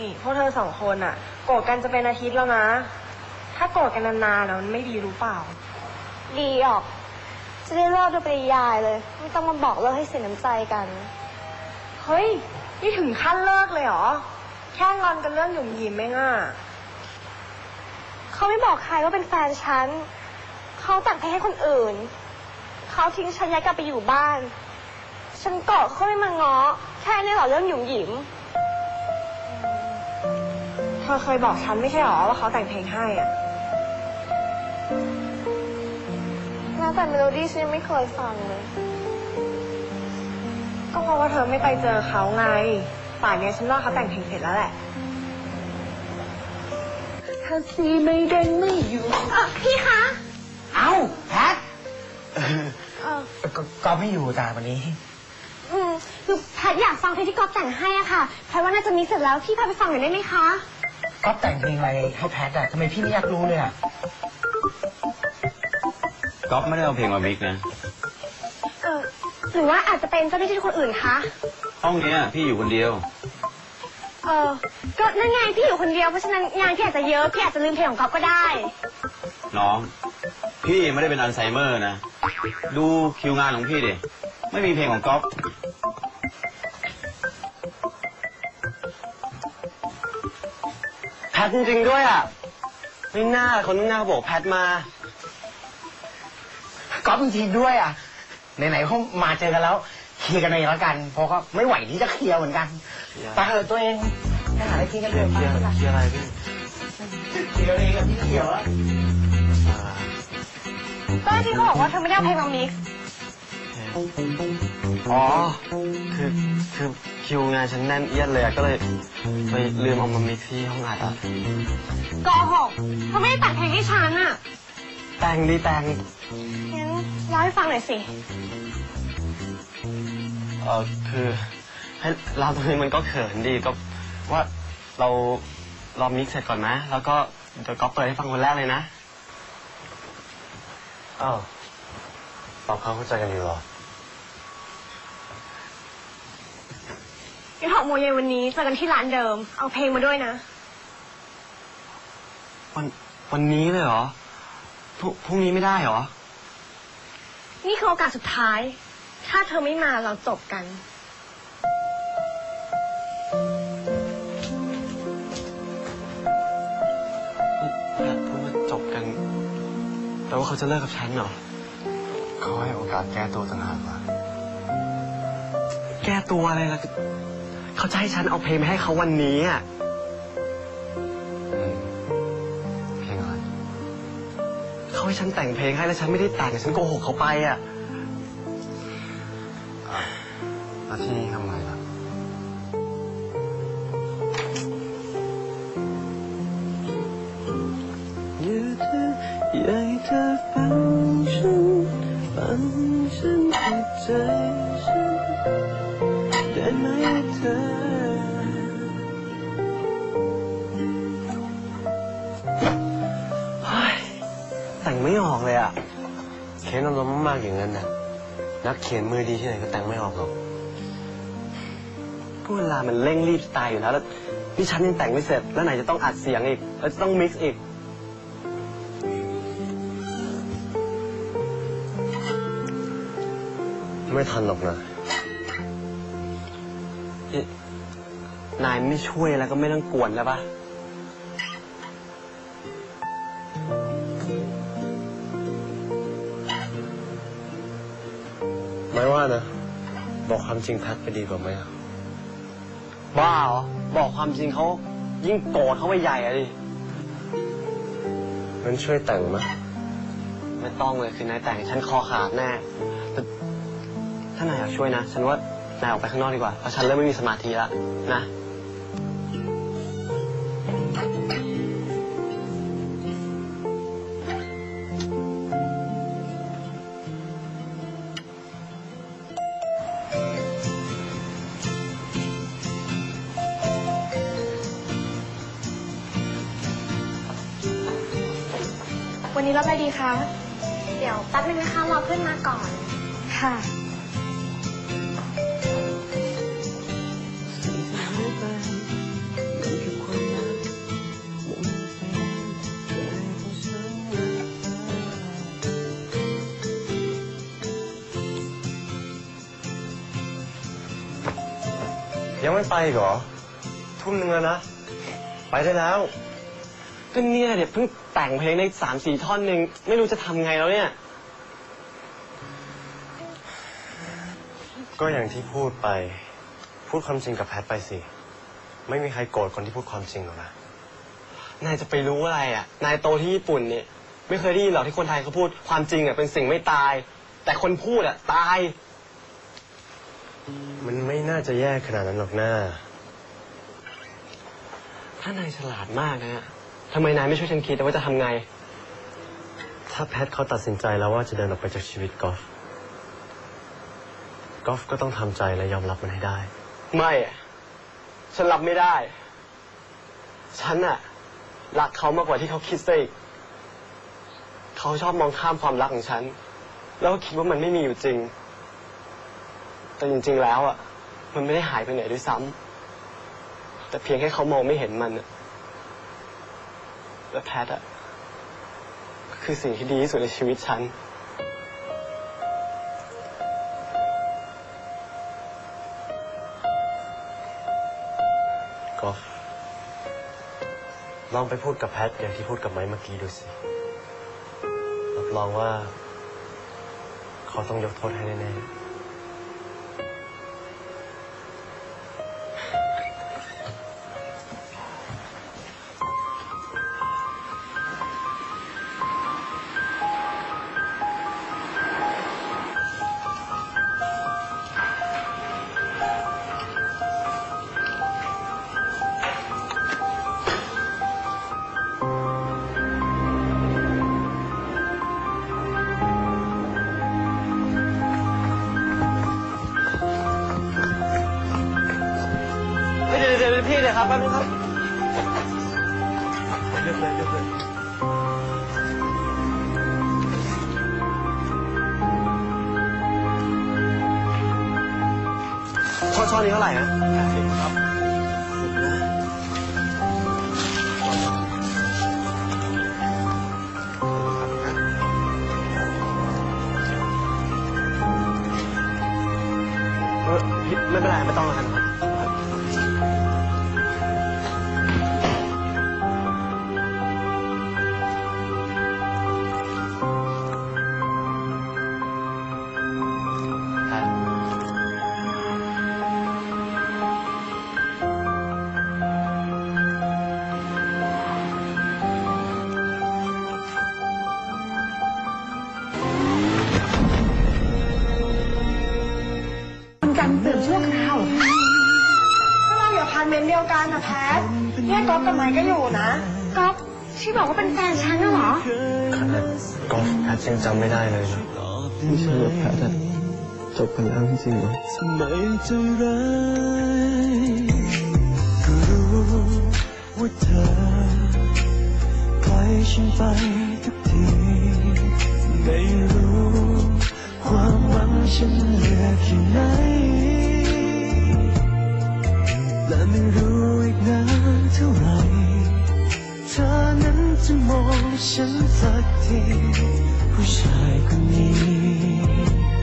นี่พวกเธอสองคนอะโกรธกันจะเป็นอาทิตย์แล้วนะ ถ้าโกรธกันนานๆแล้วมันไม่ดีรู้เปล่า ดีออก จะได้เลิกโดยปริยายเลย ไม่ต้องมาบอกเลิกให้เสียน้ำใจกัน เฮ้ย นี่ถึงขั้นเลิกเลยเหรอ แค่งอนกันเรื่องหยุ่มหยิมเองอะเขาไม่บอกใครว่าเป็นแฟนฉัน เขาแต่งเพลงให้คนอื่น เขาทิ้งฉันย้ายกลับไปอยู่บ้าน ฉันโกรธเขาไม่มาง้อ แค่นี้เหรอเรื่องหยุ่มหยิมเธอเคยบอกฉันไม่ใช่หรอว่าเขาแต่งเพลงให้อะแล้วแต่เมโลดี้ฉันยังไม่เคยฟังเลย ก็เพราะว่าเธอไม่ไปเจอเขาไง ป่านเนี้ยฉันว่าเขาแต่งเพลงเสร็จแล้วแหละ ถ้าสีไม่เด้งไม่อยู่ เออพี่คะ เอ้าแพทเออก็ก็ไม่อยู่จ้าวันนี้ อืมคือแพทอยากฟังเพลงที่ก๊อฟแต่งให้อะค่ะแพทว่าน่าจะมีเสร็จแล้ว พี่พาไปฟังหน่อยได้ไหมคะ ก็แต่งเพลงอะไรให้แพทอะทำไมพี่ไม่อยากรู้เลยอะก๊อฟไม่ได้เอาเพลงมามิกนะ เออหรือว่าอาจจะเป็นเจ้าหน้าที่คนอื่นคะ ห้องเนี้ยพี่อยู่คนเดียว เออก็นั่นไงพี่อยู่คนเดียว เพราะฉะนั้นงานพี่อาจจะเยอะ พี่อาจจะลืมเพลงของก๊อฟก็ได้ น้อง พี่ไม่ได้เป็นอัลไซเมอร์นะ ดูคิวงานของพี่ดิ ไม่มีเพลงของก๊อฟ แพทจริงๆด้วยอะไม่น่าคนข้างหน้าเขาบอกแพทมาก็จริงๆด้วยอะไหนๆเขามาเจอกันแล้ว เคลียร์กันเองแล้วกัน เพราะก็ไม่ไหวที่จะเคลียร์เหมือนกันเคลียร์ ไปเถอะตัวเองไปหาอะไรกินกันเคเถลียอะร์ไปเคลียร์ไปเคลียร์อะไรพี่เคลียร์เองกับพี่เขียวอะอ่าเจ้าหน้าที่เขาบอกว่าเธอไม่ได้เอาเพลงมามิกซ์อ๋อคือคือ คิวงานฉันแน่นเอียดเลยอะก็เลยไปลืมเอามามิกซ์ที่ห้องอัดอะโกหกเธอไม่ได้แต่งเพลงให้ฉันอะแต่งดีแต่งงั้นเล่าให้ฟังหน่อยสิ เออคือให้เราตรงนี้มันก็เขินดีก็ว่าเรารอมิกซ์เสร็จก่อนไหมแล้วก็เดี๋ยวก็เปิดให้ฟังคนแรกเลยนะอ้าวตอบเขาเข้าใจกันอยู่หรอ งั้นหกโมงเย็นวันนี้เจอกันที่ร้านเดิม เอาเพลงมาด้วยนะ วันวันนี้เลยเหรอพรุ่งพรุ่งนี้ไม่ได้เหรอ นี่คือโอกาสสุดท้าย ถ้าเธอไม่มาเราจบกัน นี่แพทพูดว่าจบกันแต่ว่าเขาจะเลิกกับฉันเหรอ เขาให้โอกาสแก้ตัวต่างหากล่ะแก้ตัวอะไรล่ะ เขาจะให้ฉันเอาเพลงมาให้เขาวันนี้อะอืมเพลงอะไรเขาให้ฉันแต่งเพลงให้แล้วฉันไม่ได้แต่งฉันโกหกเขาไปอะแล้วที่นี่ทำไงล่ะอยากเธออยากให้เธอฟังฉันฟังฉันให้ใจฉัน ไหมเธอเฮ้ยแต่งไม่ออกเลยอะ เขียนอารมณ์มากๆอย่างนั้นน่ะ นักเขียนมือดีที่ไหนก็แต่งไม่ออกหรอกก็เวลามันเร่งรีบตายอยู่แล้ว แล้วนี่ฉันยังแต่งไม่เสร็จ แล้วไหนจะต้องอัดเสียงอีก แล้วจะต้องมิกซ์อีก ไม่ทันหรอกนะ นี่นายไม่ช่วยแล้วก็ไม่ต้องกวนแล้วปะไม่ว่านะ บอกความจริงแพทไปดีกว่าไหมอะบ้าเหรอ บอกความจริงเขายิ่งโกรธเขาไปใหญ่อะดิงั้นช่วยแต่งไหมไม่ต้องเลยคือนายแต่งฉันคอขาดแน่แต่ถ้านายอยากช่วยนะ ฉันว่า นายออกไปข้างนอกดีกว่า เพราะฉันเริ่มไม่มีสมาธิแล้วนะ วันนี้รับอะไรดีคะ เดี๋ยวแป๊บนึงนะคะรอเพื่อนมาก่อน ค่ะ ไม่ไปอีกเหรอ ทุ่มหนึ่งแล้วนะ ไปได้แล้วก็เนี่ยเดี๋ยวเพิ่งแต่งเพลงได้สามสี่ท่อนหนึ่งไม่รู้จะทำไงแล้วเนี่ย ก็อย่างที่พูดไป พูดความจริงกับแพทไปสิ ไม่มีใครโกรธคนที่พูดความจริงหรอกนะ นายจะไปรู้อะไรอะ นายโตที่ญี่ปุ่นเนี่ย ไม่เคยได้ยินหรอกที่คนไทยเขาพูดความจริงอะเป็นสิ่งไม่ตาย แต่คนพูดอะตาย มันไม่น่าจะแย่ขนาดนั้นหรอกหน้า ถ้านายฉลาดมากนะฮะทำไมนายไม่ช่วยฉันคิดว่าจะทำไง ถ้าแพทเขาตัดสินใจแล้วว่าจะเดินออกไปจากชีวิตกอล์ฟกอล์ฟก็ต้องทำใจและยอมรับมันให้ได้ ไม่อะฉันรับไม่ได้ ฉันอะรักเขามากกว่าที่เขาคิดซะอีกเขาชอบมองข้ามความรักของฉัน แล้วก็คิดว่ามันไม่มีอยู่จริง แต่จริงๆแล้วอะ มันไม่ได้หายไปไหนด้วยซ้ำแต่เพียงแค่เขามองไม่เห็นมันอะและแพทอะก็คือสิ่งที่ดีที่สุดในชีวิตฉัน กอล์ฟลองไปพูดกับแพทอย่างที่พูดกับไม้เมื่อกี้ดูสิ รับรองว่า เขาต้องยกโทษให้แน่ๆ ยเดี๋ยวเดี๋ยวเดี๋ยวพี่เดี๋ยวครับแป๊บนึงครับเลือกเลยเลือกเลยช่อช่อนี้เท่าไหร่นะครับเออพี่ไม่เป็นไรไม่ต้องแล้วกันครับ การเติมชั่วคราวถ้าเราอยู่อพาร์ตเมนต์เดียวกันนะแพทเนี่ยก๊อฟกับไม้ก็อยู่นะก๊อฟที่บอกว่าเป็นแฟนฉันน่ะเหรอ ขนาดกอล์ฟแพทยังจำไม่ได้เลยนะไม่ใช่ว่าแพทย์จบกันแล้วจริงๆเหรอทำไมใจร้ายก็รู้ว่าเธอปล่อยฉันไปทุกทีไม่รู้ความหวังฉันเหลือแค่ไหน ไม่รู้อีกนานเท่าไหร่เธอนั้นจะมองฉันสักทีผู้ชายคนนี้